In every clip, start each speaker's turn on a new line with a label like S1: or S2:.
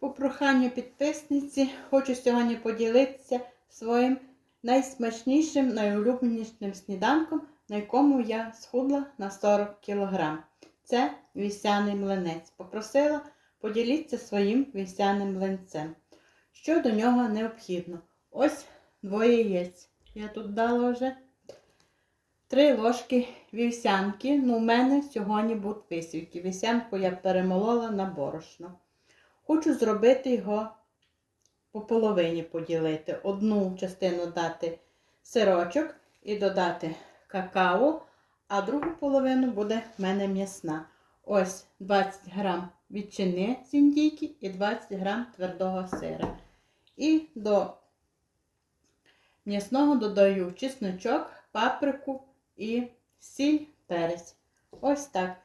S1: По проханню підписниці хочу сьогодні поділитися своїм найсмачнішим, найулюбленішим сніданком, на якому я схудла на 40 кг. Це вівсяний млинець. Попросила поділитися своїм вівсяним млинцем. Що до нього необхідно? Ось двоє яєць. Я тут дала вже три ложки вівсянки. Ну, у мене сьогодні будуть висівки. Вівсянку я перемолола на борошно. Хочу зробити його по половині поділити. Одну частину дати сирочок і додати какао, а другу половину буде в мене м'ясна. Ось 20 грам ветчини з індійки і 20 грам твердого сира. І до м'ясного додаю чесночок, паприку і сіль, перець. Ось так.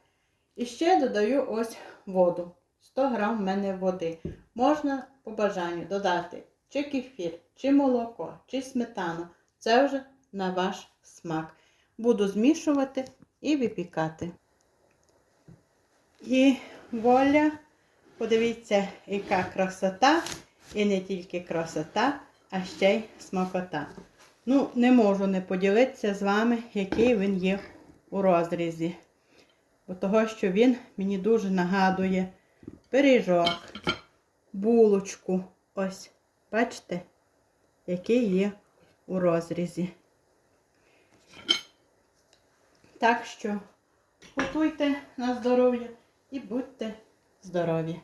S1: І ще додаю ось воду. 100 грам в мене води. Можна по бажанню додати чи кефір, чи молоко, чи сметану. Це вже на ваш смак. Буду змішувати і випікати. І воля, подивіться, яка красота. І не тільки красота, а ще й смакота. Ну, не можу не поділитися з вами, який він є у розрізі. Бо того, що він мені дуже нагадує пиріжок, булочку. Ось, бачите, який є у розрізі. Так що готуйте на здоров'я і будьте здорові!